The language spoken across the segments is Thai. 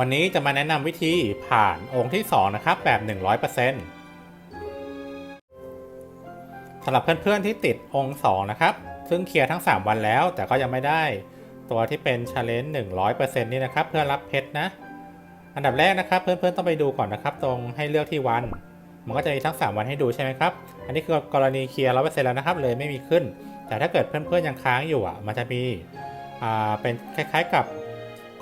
วันนี้จะมาแนะนำวิธีผ่านองค์ที่ 2 นะครับ แบบ 100%สำหรับเพื่อนๆที่ติดองค์ 2 นะครับ ซึ่งเคลียร์ทั้ง 3 วันแล้ว แต่ก็ยังไม่ได้ตัวที่เป็นชาเลนจ์100%นี่นะครับ เพื่อรับเพชรนะ อันดับแรกนะครับ เพื่อนๆต้องไปดูก่อนนะครับ ตรงให้เลือกที่วัน มันก็จะมีทั้ง 3 วันให้ดูใช่ไหมครับ อันนี้คือกรณีเคลียร์100%แล้วนะครับ เลยไม่มีขึ้น แต่ถ้าเกิดเพื่อนๆยังค้างอยู่อะ มันจะมีอ่าเป็นคล้ายๆกับ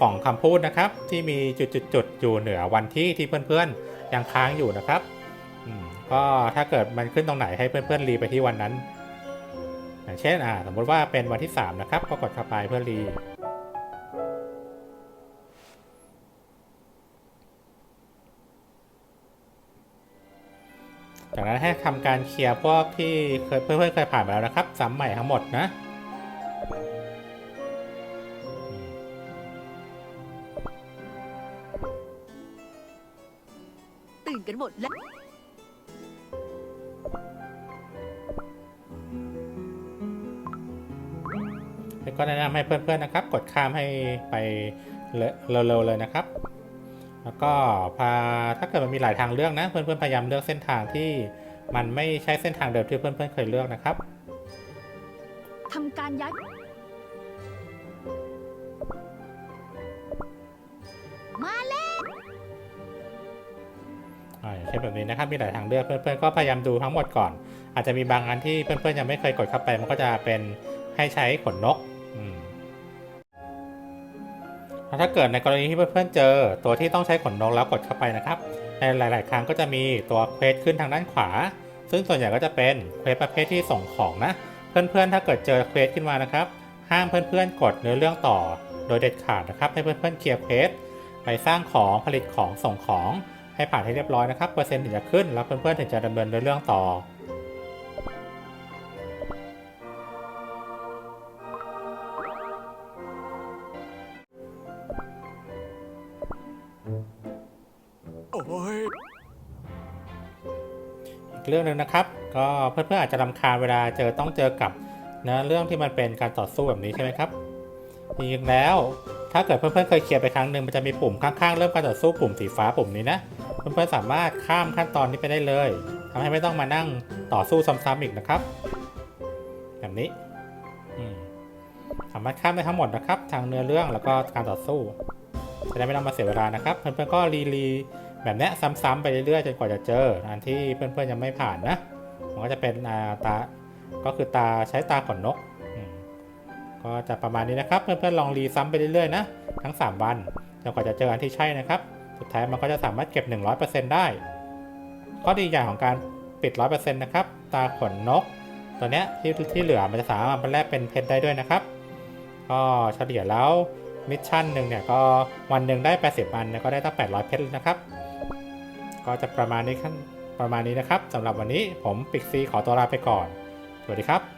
กล่องคำพูดนะครับ ที่มีจุดๆๆอยู่เหนือวันที่ที่เพื่อนๆยังค้างอยู่นะครับก็ถ้าเกิดมันขึ้นตรงไหนให้เพื่อนๆรีไปที่วันนั้น อย่างเช่นอ่าสมมติว่าเป็นวันที่ 3 นะครับ ก็กดเข้าไปเพื่อรีจากนั้นให้ทำการเคลียร์พวกที่เคยเพื่อนๆเคยผ่านมาแล้วนะครับซ้ำใหม่ทั้งหมดนะ ตื่นกันหมดแล้ว แล้วก็แนะนำให้เพื่อนๆนะครับ กดข้ามให้ไปเร็วๆเลยนะครับ แล้วก็พาถ้าเกิดมันมีหลายทางเลือกนะ เพื่อนๆพยายามเลือกเส้นทางที่มันไม่ใช่เส้นทางเดิมที่เพื่อนๆเคยเลือกนะครับทำการย้าย เช่นแบบนี้นะครับมีหลายทางเลือกเพื่อนๆก็พยายามดูทั้งหมดก่อน อาจจะมีบางอันที่เพื่อนๆยังไม่เคยกดเข้าไป มันก็จะเป็นให้ใช้ขนนกแล้วถ้าเกิดในกรณีที่เพื่อนๆเจอ ตัวที่ต้องใช้ขนนกแล้วกดเข้าไปนะครับ ในหลาย ๆ ครั้งก็จะมีตัวเควสขึ้นทางด้านขวา ซึ่งส่วนใหญ่ก็จะเป็นเควสประเภทที่ส่งของนะ เพื่อนๆ ถ้าเกิดเจอเควสขึ้นมานะครับ ห้ามเพื่อนๆ กดเนื้อเรื่องต่อ โดยเด็ดขาดนะครับ ให้เพื่อนๆ เคลียร์เควสไปสร้างของผลิตของส่งของ ให้ผ่านให้เรียบร้อยนะครับ เปอร์เซ็นต์ถึงจะขึ้น แล้วเพื่อนๆถึงจะดำเนินเรื่องต่อ โอ้ย อีกเรื่องหนึ่งนะครับ ก็เพื่อนๆอาจจะรำคาญเวลาเจอต้องเจอกับเนื้อเรื่องที่มันเป็นการต่อสู้แบบนี้ใช่ไหมครับจริงๆแล้ว ถ้าเกิดเพื่อนๆเคยเคลียร์ไปครั้งหนึ่งมันจะมีปุ่มข้างๆเริ่มการต่อสู้ปุ่มสีฟ้าปุ่มนี้นะ เพื่อนๆสามารถข้ามขั้นตอนนี้ไปได้เลยทำให้ไม่ต้องมานั่งต่อสู้ซ้ำๆอีกนะครับ แบบนี้สามารถข้ามได้ทั้งหมดนะครับ ทางเนื้อเรื่องแล้วก็การต่อสู้จะได้ไม่ต้องมาเสียเวลานะครับ เพื่อนๆก็รีรีแบบเนี้ซ้ำๆไปเรื่อยๆจนกว่าจะเจออันที่เพื่อนๆยังไม่ผ่านนะมันก็จะเป็นตาก็คือตาใช้ตาขนนก ก็จะประมาณนี้นะครับ เพื่อนๆลองรีซ้ำไปเรื่อยๆนะทั้ง 3 วันจนกว่าจะเจออันที่ใช่นะครับ สุดท้ายมันก็จะสามารถเก็บ 100%ได้ข้อดีอย่างของการปิด 100%นะครับ ตาขนนก ตัวเนี้ยที่ที่เหลือมันจะสามารถแลกเป็นเพชรได้ด้วยนะครับ ก็เฉลี่ยแล้วมิชชั่นหนึ่งเนี่ยก็วันหนึ่งได้ 80 อันก็ได้ตั้ง 800 เพชรนะครับ ก็จะประมาณนี้ประมาณนี้นะครับสำหรับวันนี้ผมปิกซีขอตัวลาไปก่อน สวัสดีครับ